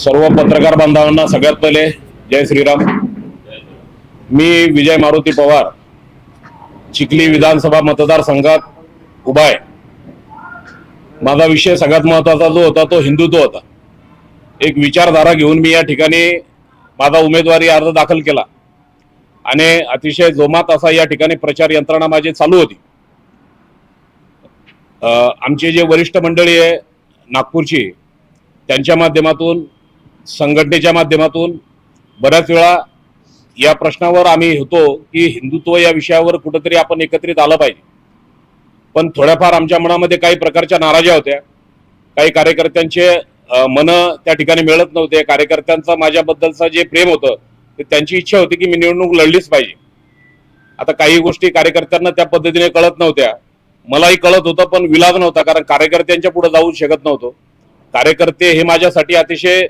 सर्व पत्रकार बांधवांना सगळ्यात पहिले जय श्रीराम. मी विजय मारुती पवार चिखली विधानसभा मतदारसंघात उभा आहे. माझा विषय सगळ्यात महत्त्वाचा जो होता तो हिंदुत्व होता. एक विचारधारा घेऊन मी या ठिकाणी माझा उमेदवारी अर्ज दाखल केला. आणि अतिशय जोमात असा या ठिकाणी प्रचार यंत्रणा माझी चालू होती. आमचे जे वरिष्ठ मंडळी आहे नागपूरची त्यांच्या माध्यमातून संघटनेच्या माध्यमातून बऱ्याच वेळा या प्रश्नावर आम्ही होतो की हिंदुत्व या विषयावर कुठंतरी आपण एकत्रित आलं पाहिजे. पण थोड्याफार आमच्या मनामध्ये काही प्रकारच्या नाराज्या होत्या. काही कार्यकर्त्यांचे मन त्या ठिकाणी मिळत नव्हते. कार्यकर्त्यांचं माझ्याबद्दलचं जे प्रेम होतं ते त्यांची इच्छा होती की मी निवडणूक लढलीच पाहिजे. आता काही गोष्टी कार्यकर्त्यांना त्या पद्धतीने कळत नव्हत्या. मलाही कळत होतं पण विलाज नव्हता कारण कार्यकर्त्यांच्या पुढे जाऊ शकत नव्हतो. कार्यकर्ते हे माझ्यासाठी अतिशय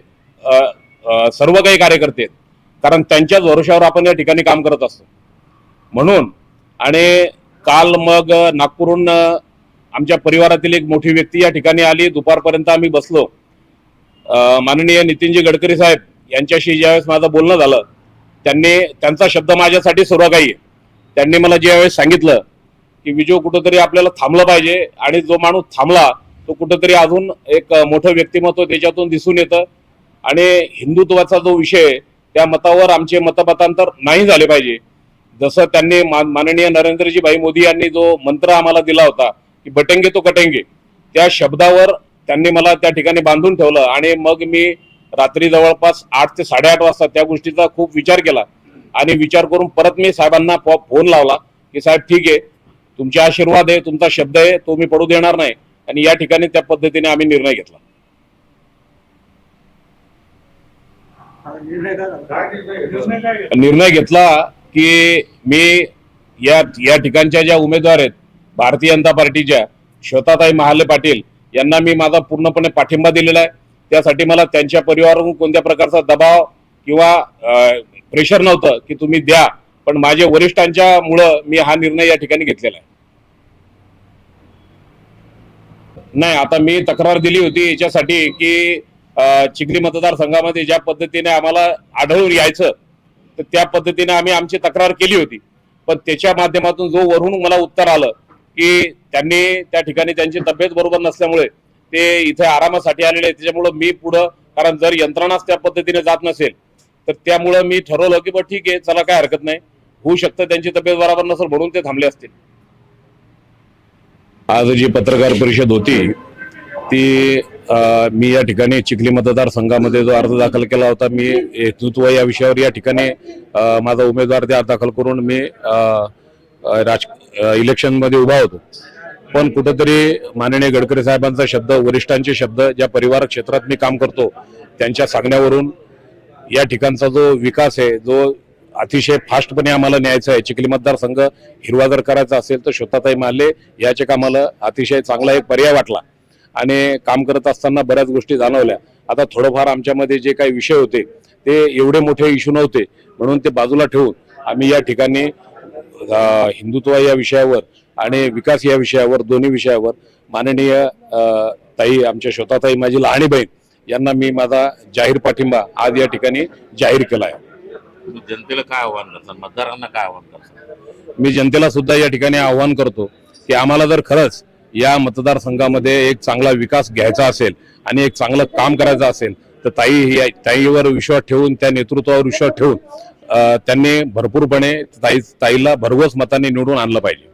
सर्व काही कार्यकर्ते आहेत. कारण त्यांच्याच भरोशावर आपण या ठिकाणी काम करत असतो. म्हणून आणि काल मग नागपूरहून आमच्या परिवारातील एक मोठी व्यक्ती या ठिकाणी आली. दुपारपर्यंत आम्ही बसलो. माननीय नितीनजी गडकरी साहेब यांच्याशी ज्यावेळेस माझं बोलणं झालं त्यांनी त्यांचा शब्द माझ्यासाठी सर्व काही त्यांनी मला ज्यावेळेस सांगितलं की विजय कुठंतरी आपल्याला थांबलं पाहिजे आणि जो माणूस थांबला तो कुठंतरी अजून एक मोठं व्यक्तिमत्व त्याच्यातून दिसून येतं. आणि हिंदुत्वाचा जो विषय त्या मतावर आमचे मतमतांतर नाही झाले पाहिजे. जसं त्यांनी माननीय नरेंद्रजी भाई मोदी यांनी जो मंत्र आम्हाला दिला होता की बटेंगे तो कटेंगे त्या शब्दावर त्यांनी मला त्या ठिकाणी बांधून ठेवलं आणि मग मी रात्री जवळपास आठ ते साडेआठ वाजता त्या गोष्टीचा खूप विचार केला. आणि विचार करून परत मी साहेबांना फोन लावला की साहेब ठीक आहे तुमचे आशीर्वाद आहे तुमचा शब्द आहे तो मी पडू देणार नाही. आणि या ठिकाणी त्या पद्धतीने आम्ही निर्णय घेतला. निर्णय घेतला की मी या या ठिकाणच्या ज्या उमेदवार आहेत भारतीय जनता पार्टीच्या श्वेताताई महाले पाटील यांना मी माझा पूर्णपणे पाठिंबा दिलेला आहे. त्यासाठी मला त्यांच्या परिवारावरून कोणत्या प्रकारचा दबाव किंवा प्रेशर नव्हतं की तुम्ही द्या. पण माझ्या वरिष्ठांच्या मुळे मी हा निर्णय या ठिकाणी घेतलेला आहे. नाही आता मी तक्रार दिली होती याच्यासाठी की चिखली मतदारसंघामध्ये ज्या पद्धतीने आम्हाला आढळून यायचं तर त्या पद्धतीने आम्ही आमची तक्रार केली होती. पण त्याच्या माध्यमातून जो वरून मला उत्तर आलं की त्यांनी त्या ठिकाणी त्यांची तब्येत बरोबर नसल्यामुळे ते इथे आरामासाठी आलेले आहेत. त्याच्यामुळं मी पुढं कारण जर यंत्रणाच त्या पद्धतीने जात नसेल तर त्यामुळं मी ठरवलं की बरं ठीक आहे चला काय हरकत नाही. होऊ शकतं त्यांची तब्येत बरोबर नसेल म्हणून ते थांबले असतील. आज जी पत्रकार परिषद होती ती मी या ठिकाणी चिखली मतदारसंघामध्ये जो अर्ज दाखल केला होता मी हेतृत्व या विषयावर या ठिकाणी माझा उमेदवार अर्ज दाखल करून मी राज इलेक्शनमध्ये उभा होतो. पण कुठंतरी माननीय गडकरी साहेबांचा शब्द वरिष्ठांचे शब्द ज्या परिवार क्षेत्रात मी काम करतो त्यांच्या सांगण्यावरून या ठिकाणचा जो विकास आहे जो अतिशय फास्टपणे आम्हाला न्यायचा आहे चिखली मतदारसंघ हिरवा जर करायचा असेल तर श्वेताताई माले याचे कामाला अतिशय चांगला एक पर्याय वाटला. आणि काम करत असताना बऱ्याच गोष्टी जाणवल्या. आता थोडंफार आमच्यामध्ये जे काही विषय होते ते एवढे मोठे इश्यू नव्हते. म्हणून ते बाजूला ठेवून आम्ही या ठिकाणी हिंदुत्व या विषयावर आणि विकास या विषयावर दोन्ही विषयावर माननीय ताई आमच्या श्रोताताई माझी लहानी बहीण यांना मी माझा जाहीर पाठिंबा आज या ठिकाणी जाहीर केला आहे. जनतेला काय आव्हान करतात मतदारांना काय आव्हान करतात मी जनतेला सुद्धा या ठिकाणी आव्हान करतो की आम्हाला जर खरंच या मतदारसंघामध्ये एक चांगला विकास घ्यायचा असेल आणि एक चांगलं काम करायचं असेल तर ताई ताईवर विश्वास ठेवून त्या नेतृत्वावर विश्वास ठेवून त्यांनी भरपूरपणे ताई ताईला भरघोस मताने निवडून आणलं पाहिजे.